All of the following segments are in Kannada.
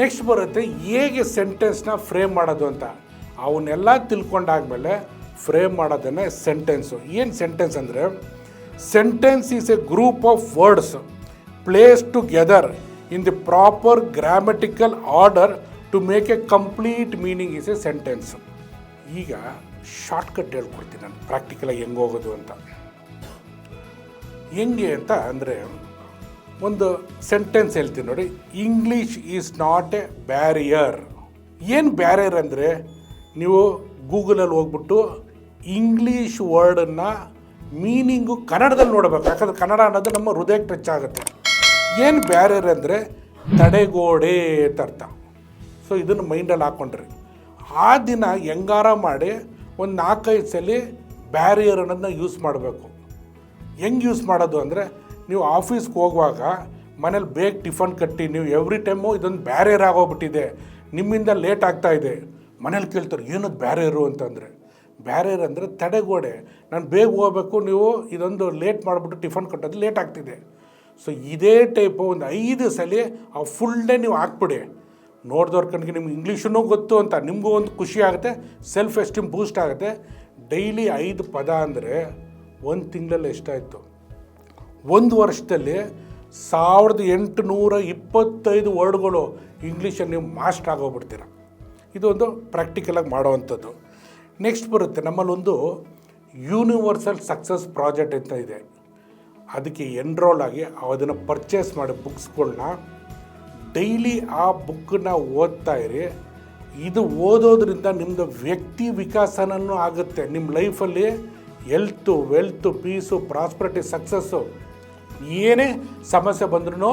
ನೆಕ್ಸ್ಟ್ ಬರುತ್ತೆ ಹೇಗೆ ಸೆಂಟೆನ್ಸ್ನ ಫ್ರೇಮ್ ಮಾಡೋದು ಅಂತ. ಅವನ್ನೆಲ್ಲ ತಿಳ್ಕೊಂಡಾದ್ಮೇಲೆ ಫ್ರೇಮ್ ಮಾಡೋದನ್ನೇ ಸೆಂಟೆನ್ಸು. ಏನು ಸೆಂಟೆನ್ಸ್ ಅಂದರೆ, sentence is a group of words place together in the proper grammatical order to make a complete meaning is a sentence. ಈಗ ಶಾರ್ಟ್ಕಟ್ ಹೇಳ್ಕೊಡ್ತೀನಿ ನಾನು, ಪ್ರಾಕ್ಟಿಕಲಾಗಿ ಹೆಂಗೆ ಹೋಗೋದು ಅಂತ. ಹೆಂಗೆ ಅಂತ ಅಂದರೆ ಒಂದು ಸೆಂಟೆನ್ಸ್ ಹೇಳ್ತೀನಿ ನೋಡಿ. English is not a barrier ಏನು ಬ್ಯಾರಿಯರ್ ಅಂದರೆ, ನೀವು ಗೂಗಲಲ್ಲಿ ಹೋಗ್ಬಿಟ್ಟು ಇಂಗ್ಲೀಷ್ ವರ್ಡನ್ನು ಮೀನಿಂಗು ಕನ್ನಡದಲ್ಲಿ ನೋಡಬೇಕು. ಯಾಕಂದ್ರೆ ಕನ್ನಡ ಅನ್ನೋದು ನಮ್ಮ ಹೃದಯಕ್ಕೆ ಟಚ್ ಆಗುತ್ತೆ. ಏನು ಬ್ಯಾರಿಯರ್ ಅಂದರೆ, ತಡೆಗೋಡೆ ಅಂತ ಅರ್ಥ. ಸೊ ಇದನ್ನು ಮೈಂಡಲ್ಲಿ ಹಾಕ್ಕೊಂಡ್ರಿ ಆ ದಿನ ಹೆಂಗಾರ ಮಾಡಿ ಒಂದು ನಾಲ್ಕೈದು ಸಲ ಬ್ಯಾರಿಯರ್ ಅನ್ನೋದನ್ನ ಯೂಸ್ ಮಾಡಬೇಕು. ಹೆಂಗೆ ಯೂಸ್ ಮಾಡೋದು ಅಂದರೆ ನೀವು ಆಫೀಸ್ಗೆ ಹೋಗುವಾಗ ಮನೇಲಿ ಬೇಗ ಟಿಫನ್ ಕಟ್ಟಿ ನೀವು ಎವ್ರಿ ಟೈಮು ಇದೊಂದು ಬ್ಯಾರಿಯರ್ ಆಗೋಗ್ಬಿಟ್ಟಿದೆ. ನಿಮ್ಮಿಂದ ಲೇಟ್ ಆಗ್ತಾ ಇದೆ. ಮನೇಲಿ ಕೇಳ್ತಾರೆ, ಏನದು ಬ್ಯಾರಿಯರು ಅಂತಂದರೆ ಬ್ಯಾರಿಯರ್ ಅಂದರೆ ತಡೆಗೋಡೆ. ನಾನು ಬೇಗ ಹೋಗಬೇಕು, ನೀವು ಇದೊಂದು ಲೇಟ್ ಮಾಡಿಬಿಟ್ಟು ಟಿಫನ್ ಕಟ್ಟೋದು ಲೇಟ್ ಆಗ್ತಿದೆ. ಸೊ ಇದೇ ಟೈಪು ಒಂದು ಐದು ಸಲ ಆ ಫುಲ್ ಡೇ ನೀವು ಹಾಕ್ಬಿಡಿ. ನೋಡಿದವ್ರ ಕಣ್ಗೆ ನಿಮ್ಗೆ ಇಂಗ್ಲೀಷೂ ಗೊತ್ತು ಅಂತ, ನಿಮಗೂ ಒಂದು ಖುಷಿ ಆಗುತ್ತೆ ಸೆಲ್ಫ್ ಎಸ್ಟೀಮ್ ಬೂಸ್ಟ್ ಆಗುತ್ತೆ. ಡೈಲಿ ಐದು ಪದ ಅಂದರೆ, ಒಂದು ತಿಂಗಳಲ್ಲಿ ಎಷ್ಟಾಯಿತು? ಒಂದು ವರ್ಷದಲ್ಲಿ ಸಾವಿರದ ಎಂಟುನೂರ ಇಪ್ಪತ್ತೈದು ವರ್ಡ್ಗಳು ಇಂಗ್ಲೀಷಲ್ಲಿ ನೀವು ಮಾಸ್ಟರ್ ಆಗೋಗ್ಬಿಡ್ತೀರ. ಇದೊಂದು ಪ್ರಾಕ್ಟಿಕಲಾಗಿ ಮಾಡೋವಂಥದ್ದು. ನೆಕ್ಸ್ಟ್ ಬರುತ್ತೆ, ನಮ್ಮಲ್ಲೊಂದು ಯೂನಿವರ್ಸಲ್ ಸಕ್ಸಸ್ ಪ್ರಾಜೆಕ್ಟ್ ಅಂತ ಇದೆ. ಅದಕ್ಕೆ ಎನ್ರೋಲ್ ಆಗಿ ಅದನ್ನು ಪರ್ಚೇಸ್ ಮಾಡಿ ಬುಕ್ಸ್ಗಳನ್ನ ಡೈಲಿ ಆ ಬುಕ್ಕನ್ನ ಓದ್ತಾ ಇರಿ. ಇದು ಓದೋದ್ರಿಂದ ನಿಮ್ಮದು ವ್ಯಕ್ತಿ ವಿಕಾಸನೂ ಆಗುತ್ತೆ. ನಿಮ್ಮ ಲೈಫಲ್ಲಿ health wealth peace prosperity success ಏನೇ ಸಮಸ್ಯೆ ಬಂದ್ರೂ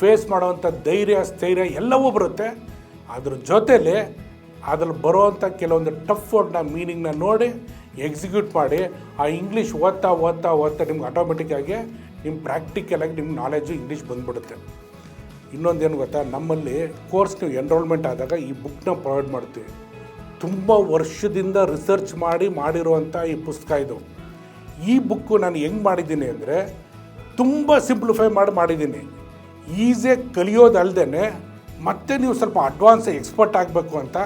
ಫೇಸ್ ಮಾಡೋವಂಥ ಧೈರ್ಯ, ಸ್ಥೈರ್ಯ ಎಲ್ಲವೂ ಬರುತ್ತೆ. ಅದ್ರ ಜೊತೆಲಿ ಅದ್ರಲ್ಲಿ ಬರೋವಂಥ ಕೆಲವೊಂದು ಟಫ್ ವರ್ಡ್ನ ಮೀನಿಂಗ್ನ ನೋಡಿ ಎಕ್ಸಿಕ್ಯೂಟ್ ಮಾಡಿ ಆ ಇಂಗ್ಲೀಷ್ ಓದ್ತಾ ಓದ್ತಾ ಓದ್ತಾ ನಿಮ್ಗೆ ಆಟೋಮೆಟಿಕ್ಕಾಗಿ ನಿಮ್ಮ ಪ್ರಾಕ್ಟಿಕಲಾಗಿ ನಿಮ್ಮ ನಾಲೆಜು ಇಂಗ್ಲೀಷ್ ಬಂದ್ಬಿಡುತ್ತೆ. ಇನ್ನೊಂದೇನು ಗೊತ್ತಾ? ನಮ್ಮಲ್ಲಿ ಕೋರ್ಸ್ ನೀವು ಎನ್ರೋಲ್ಮೆಂಟ್ ಆದಾಗ ಈ ಬುಕ್ನ ಪ್ರೊವೈಡ್ ಮಾಡ್ತೀವಿ. ತುಂಬ ವರ್ಷದಿಂದ ರಿಸರ್ಚ್ ಮಾಡಿ ಮಾಡಿರುವಂಥ ಈ ಪುಸ್ತಕ ಇದು. ಈ ಬುಕ್ಕು ನಾನು ಹೆಂಗೆ ಮಾಡಿದ್ದೀನಿ ಅಂದರೆ ತುಂಬ ಸಿಂಪ್ಲಿಫೈ ಮಾಡಿ ಮಾಡಿದ್ದೀನಿ. ಈಸಿಯಾಗಿ ಕಲಿಯೋದಲ್ಲದೇ ಮತ್ತೆ ನೀವು ಸ್ವಲ್ಪ ಅಡ್ವಾನ್ಸ್ ಎಕ್ಸ್ಪರ್ಟ್ ಆಗಬೇಕು ಅಂತ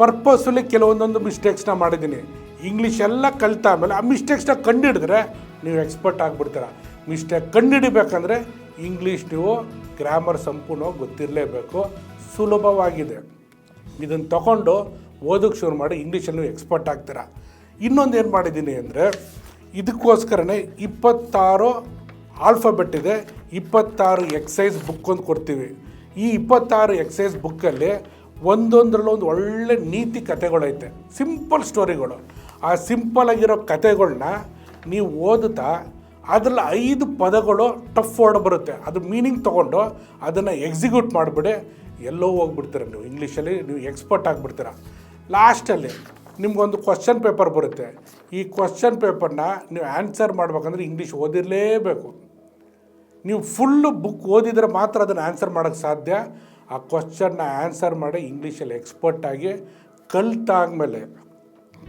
ಪರ್ಪಸ್ಫುಲಿ ಕೆಲವೊಂದೊಂದು ಮಿಸ್ಟೇಕ್ಸ್ನ ಮಾಡಿದ್ದೀನಿ. ಇಂಗ್ಲೀಷ್ ಎಲ್ಲ ಕಲಿತ ಆಮೇಲೆ ಆ ಮಿಸ್ಟೇಕ್ಸ್ನ ಕಂಡುಹಿಡಿದ್ರೆ ನೀವು ಎಕ್ಸ್ಪರ್ಟ್ ಆಗಿಬಿಡ್ತೀರ. ಮಿಸ್ಟೇಕ್ ಕಂಡುಹಿಡಿಬೇಕಂದ್ರೆ ಇಂಗ್ಲೀಷ್ ನೀವು ಗ್ರಾಮರ್ ಸಂಪೂರ್ಣವಾಗಿ ಗೊತ್ತಿರಲೇಬೇಕು. ಸುಲಭವಾಗಿದೆ. ಇದನ್ನು ತಗೊಂಡು ಓದೋಕ್ಕೆ ಶುರು ಮಾಡಿ ಇಂಗ್ಲೀಷಲ್ಲಿ ನೀವು ಎಕ್ಸ್ಪರ್ಟ್ ಆಗ್ತೀರಾ. ಇನ್ನೊಂದು ಏನು ಮಾಡಿದ್ದೀನಿ ಅಂದರೆ ಇದಕ್ಕೋಸ್ಕರನೇ ಇಪ್ಪತ್ತಾರು ಆಲ್ಫಾಬೆಟ್ ಇದೆ. ಇಪ್ಪತ್ತಾರು ಎಕ್ಸೈಸ್ ಬುಕ್ ಒಂದು ಕೊಡ್ತೀವಿ. ಈ ಇಪ್ಪತ್ತಾರು ಎಕ್ಸೈಸ್ ಬುಕ್ಕಲ್ಲಿ ಒಂದೊಂದರಲ್ಲೂ ಒಂದು ಒಳ್ಳೆ ನೀತಿ ಕಥೆಗಳೈತೆ ಸಿಂಪಲ್ ಸ್ಟೋರಿಗಳು. ಆ ಸಿಂಪಲ್ ಆಗಿರೋ ಕಥೆಗಳ್ನ ನೀವು ಓದುತ್ತಾ ಅದರಲ್ಲಿ ಐದು ಪದಗಳು ಟಫ್ ವರ್ಡ್ ಬರುತ್ತೆ. ಅದು ಮೀನಿಂಗ್ ತೊಗೊಂಡು ಅದನ್ನು ಎಕ್ಸಿಕ್ಯೂಟ್ ಮಾಡಿಬಿಡಿ. ಎಲ್ಲೋ ಹೋಗ್ಬಿಡ್ತೀರ ನೀವು. ಇಂಗ್ಲೀಷಲ್ಲಿ ನೀವು ಎಕ್ಸ್ಪರ್ಟ್ ಆಗಿಬಿಡ್ತೀರ. ಲಾಸ್ಟಲ್ಲಿ ನಿಮ್ಗೊಂದು ಕ್ವಶನ್ ಪೇಪರ್ ಬರುತ್ತೆ. ಈ ಕ್ವಶನ್ ಪೇಪರ್ನ ನೀವು ಆನ್ಸರ್ ಮಾಡ್ಬೇಕಂದ್ರೆ ಇಂಗ್ಲೀಷ್ ಓದಿರಲೇಬೇಕು. ನೀವು ಫುಲ್ಲು ಬುಕ್ ಓದಿದರೆ ಮಾತ್ರ ಅದನ್ನು ಆನ್ಸರ್ ಮಾಡೋಕ್ಕೆ ಸಾಧ್ಯ. ಆ ಕ್ವಶನ್ನ ಆನ್ಸರ್ ಮಾಡಿ ಇಂಗ್ಲೀಷಲ್ಲಿ ಎಕ್ಸ್ಪರ್ಟ್ ಆಗಿ ಕಲ್ತಾದ್ಮೇಲೆ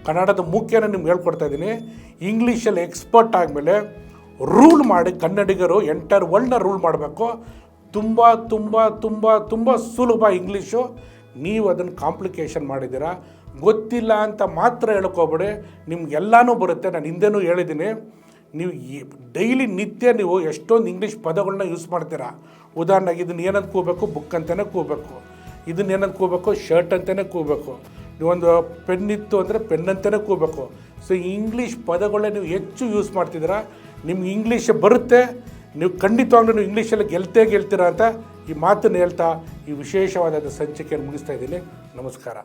ಕನ್ನಡದ ಮುಖ್ಯನ ನಿಮ್ಗೆ ಹೇಳ್ಕೊಡ್ತಾ ಇದ್ದೀನಿ. ಇಂಗ್ಲೀಷಲ್ಲಿ ಎಕ್ಸ್ಪರ್ಟ್ ಆದಮೇಲೆ ರೂಲ್ ಮಾಡಿ ಕನ್ನಡಿಗರು ಎಂಟರ್ ವರ್ಲ್ಡ್ನ ರೂಲ್ ಮಾಡಬೇಕು. ತುಂಬ ತುಂಬ ತುಂಬ ತುಂಬ ಸುಲಭ ಇಂಗ್ಲೀಷು ನೀವು ಅದನ್ನು ಕಾಂಪ್ಲಿಕೇಶನ್ ಮಾಡಿದ್ದೀರಾ? ಗೊತ್ತಿಲ್ಲ ಅಂತ ಮಾತ್ರ ಹೇಳ್ಕೊಬೇಡಿ. ನಿಮ್ಗೆಲ್ಲನೂ ಬರುತ್ತೆ. ನಾನು ಹಿಂದೆನೂ ಹೇಳಿದ್ದೀನಿ. ನೀವು ಡೈಲಿ ನಿತ್ಯ ನೀವು ಎಷ್ಟೊಂದು ಇಂಗ್ಲೀಷ್ ಪದಗಳನ್ನ ಯೂಸ್ ಮಾಡ್ತೀರಾ? ಉದಾಹರಣೆಗೆ ಇದನ್ನ ಏನಂತ ಕೂಬೇಕು ಬುಕ್ ಅಂತಲೇ ಕೂಬೇಕು ಇದನ್ನ ಏನಂತ ಕೂಬೇಕು ಶರ್ಟ್ ಅಂತಲೇ ಕೂಬೇಕು ನೀವೊಂದು ಪೆನ್ ಇತ್ತು ಅಂದರೆ ಪೆನ್ ಅಂತಲೇ ಕೂಬೇಕು ಸೊ ಇಂಗ್ಲೀಷ್ ಪದಗಳನ್ನ ನೀವು ಹೆಚ್ಚು ಯೂಸ್ ಮಾಡ್ತಿದ್ದೀರಾ? ನಿಮ್ಗೆ ಇಂಗ್ಲೀಷ್ ಬರುತ್ತೆ. ನೀವು ಖಂಡಿತವಾಗ್ಲೂ ನೀವು ಇಂಗ್ಲೀಷಲ್ಲಿ ಗೆಲ್ತೇ ಗೆಲ್ತೀರಾ ಅಂತ ಈ ಮಾತನ್ನು ಹೇಳ್ತಾ ಈ ವಿಶೇಷವಾದ ಸಂಚಿಕೆಯನ್ನು ಮುಗಿಸ್ತಾ ಇದ್ದೀನಿ. ನಮಸ್ಕಾರ.